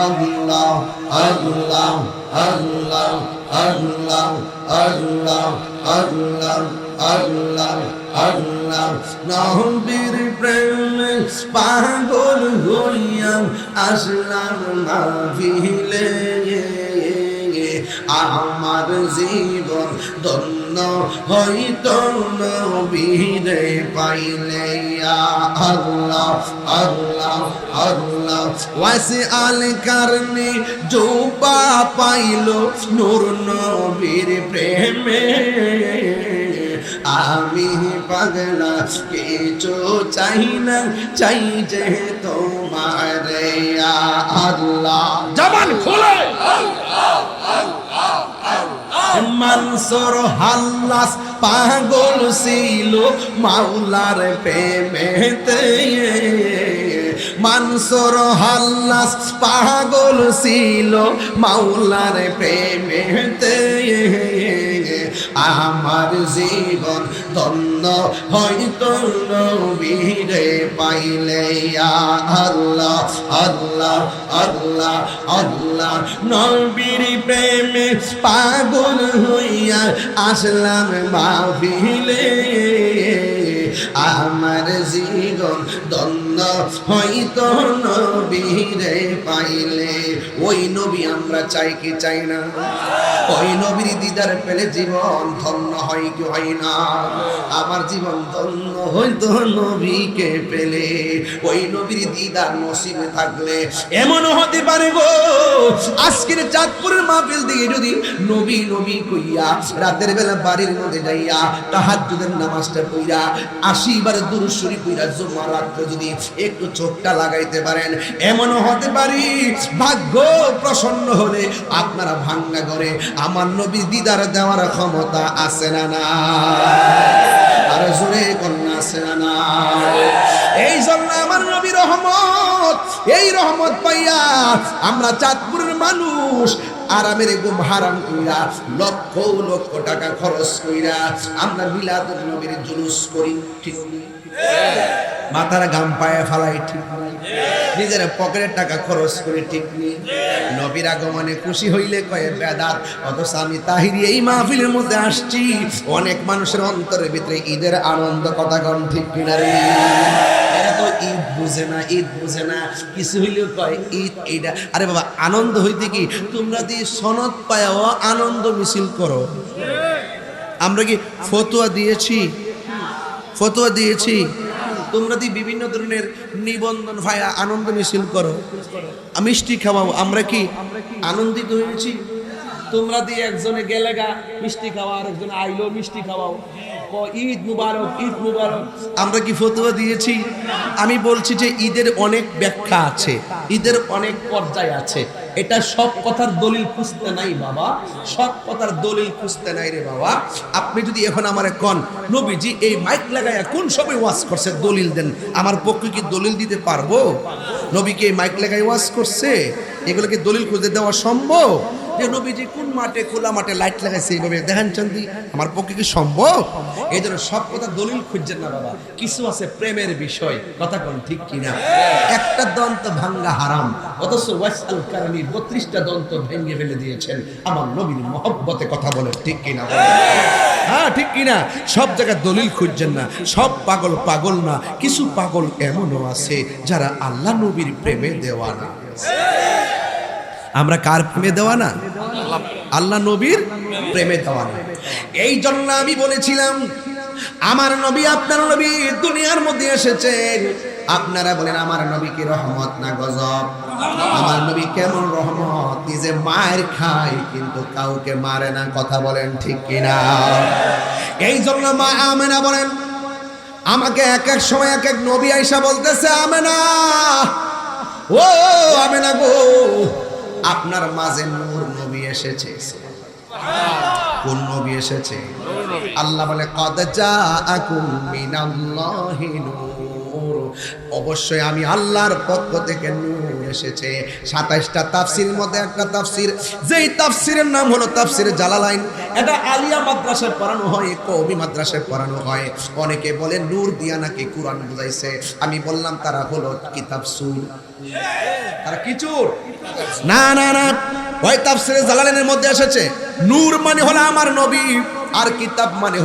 আল্লাহ আল্লাহ আল্লাহ আল্লাহ আল্লাহ আল্লাহ আল্লাহ আল্লাহ। নবীর প্রেমে পাগল হইয়া আসলাম মাহফিলে। আমার জীবন ধন্য হইত নবীরে পাইলে আল্লাহ আল্লাহ আল্লাহ। ওয়াসি আল কারণে জোপা পাইল নূর নবীর প্রেমে। আমি পাগলা কিছু চাই না চাই যে তোমার আল্লাহ। জবান খোলে। মানসর হাল্লাস পাগল ছিল মাওলার প্রেমেতে। মানসর হাল্লাস পাগল ছিল মাওলার প্রেমেতে। আমার জীবন ধন্য হয়তো নবীরে পাইলে। আল্লাহ আল্লাহ আল্লাহ আল্লাহ। নবীর প্রেমে পাগল হইয়া আসলাম মাহফিলে। আমার জীবন দন্ন হয়তো নবীরে পাইলে, ওই নবী আমরা চাই কি চাই না? ওই নবীর দিদার পেলে জীবন ধন্য হয় কি হয় না? আমার জীবন ধন্য হয়তো নবীকে পেলে, ওই নবীর দিদার নসিবে থাকলে এমনও হতে পারে গো। আজকের চাঁদপুরের মাহফিল দিকে যদি নবী নবী কইয়া রাতের বেলা বাড়ির মধ্যে যাইয়া তাহাজ্জুদের নামাজটা কইরা আশি বার দুরুশ্বরী কইরা জুম্মা রাত্রে যদি একটু চোখটা লাগাইতে পারেন, এমনও হতে পারি। ভাগ্য প্রসন্ন হলে আপনারা ভাঙ্গা করে আমার নবী দিদার দেওয়ার ক্ষমতা আছে না না? আর জোরে কন্যা, আছে না না? এই জন্য আমার নবী রহমত এই রহমত পাইয়া আমরা চাঁদপুরের মানুষ, আরামের ঘুম হারাম কইরা, লক্ষ লক্ষ টাকা খরচ কইরা আমরা মিলাদ নবীর জুলুস করি, ঠিক? মাথার গাম পায়ে ফালাই, ঠিক নেই। নিজের পকেটের টাকা খরচ করে, ঠিক নেই নবীর আগমনে খুশি হইলে কয়ে, বেদাত, অথচ আমি তাহিরি এই মাহফিলের মধ্যে আসছি অনেক মানুষের অন্তরের ভিতরে ঈদের আনন্দ কথা কন, ঠিক কিনা ঈদ বুঝে না, ঈদ বুঝে না, কিছু হইলেও কয়, ঈদ এইটা আরে বাবা, আনন্দ হইতে কি? তোমরা দিয়ে সনদ পায়াও, আনন্দ মিছিল করো। আমরা কি ফতোয়া দিয়েছি? ফতোয়া দিয়েছি। তোমরা দি বিভিন্ন ধরনের নিবন্ধন ভাইয়া আনন্দ মিছিল করো। মিষ্টি খাওয়াও, আমরা কি আনন্দিত হয়েছি? তোমরা দিয়ে একজনে গেলে গা মিষ্টি খাওয়া আর একজনে আইলো, মিষ্টি খাওয়াও। ঈদ ঈদ আমরা কি ফতোয়া দিয়েছি? আমি বলছি যে ঈদের অনেক ব্যাখ্যা আছে, ঈদের অনেক পর্যায় আছে। এটা সব কথার দলিল খুঁজতে নাই বাবা, সব কথার দলিল খুঁজতে নাই রে বাবা। আপনি যদি এখন আমার কন, নবীজি, এই মাইক লাগাইয়া কোন সময় ওয়াজ করছে, দলিল দেন। আমার পক্ষে কি দলিল দিতে পারব? নবীকে এই মাইক লাগাই ওয়াজ করছে? এগুলোকে দলিল খুঁজে দেওয়া সম্ভব? যে নবীজি কোন মাঠে, খোলা মাঠে লাইট লাগাইছে এইভাবে দেখেন চান্দি আমার পক্ষে কি সম্ভব? এই জন্য সব কথা দলিল খুঁজছেন না বাবা। কিছু আছে প্রেমের বিষয়, কথা কোন ঠিক কিনা? একটা দন্ত ভাঙ্গা হারাম, অথচ ওয়াইসাল কারণী বত্রিশটা দন্ত ভেঙে ফেলে দিয়েছেন। আমার নবীর মহব্বতে কথা বলে ঠিক কিনা? হ্যাঁ ঠিক কিনা? সব জায়গায় দলিল খুঁজছেন না। সব পাগল পাগল না। কিছু পাগল এমনও আছে যারা আল্লাহ নবীর প্রেমে দেওয়া না। আমরা কার প্রেমে দেওয়া না? আল্লাহ নবীর প্রেমে দেওয়া না। এই জন্য আমি বলেছিলাম, আমার নবী আপনার নবী দুনিয়ার মধ্যে এসেছেন আপনারা বলেন, আমার নবী কি রহমত না গজব? আমার নবী কেমন রহমত? নিজে মায়ের খায়, কিন্তু কাউকে মারে না, কথা বলেন ঠিক কিনা? এই জন্য মা আমেনা বলেন, আমাকে এক এক সময় এক এক নবী আইসা বলতেছে, আমেনা, ও আমেনা গো আপনার মাঝে নূর নবী এসেছে। কোন নবী এসেছে? আল্লাহ বলে, কদ জাআকুম মিনাল্লাহি অবশ্যই আমি আল্লাহর পক্ষ থেকে নূর এসেছে। সাতাইশটা তাফসির মধ্যে একটা তাফসির। যেই তাফসিরের নাম হলো তাফসির জালালাইন। এটা আলিয়া মাদ্রাসায় পড়ানো হয় কবি মাদ্রাসায় পড়ানো হয়। অনেকে বলে, নূর দিয়া নাকি কোরআন বুঝাইছে? আমি বললাম, তারা হলো কিতাব সুর তারা কি চোর? না না না। ওই তাফসিরে জালালাইনের মধ্যে এসেছে। নূর মানে হলো আমার নবী। আর কিতাব মানে হলো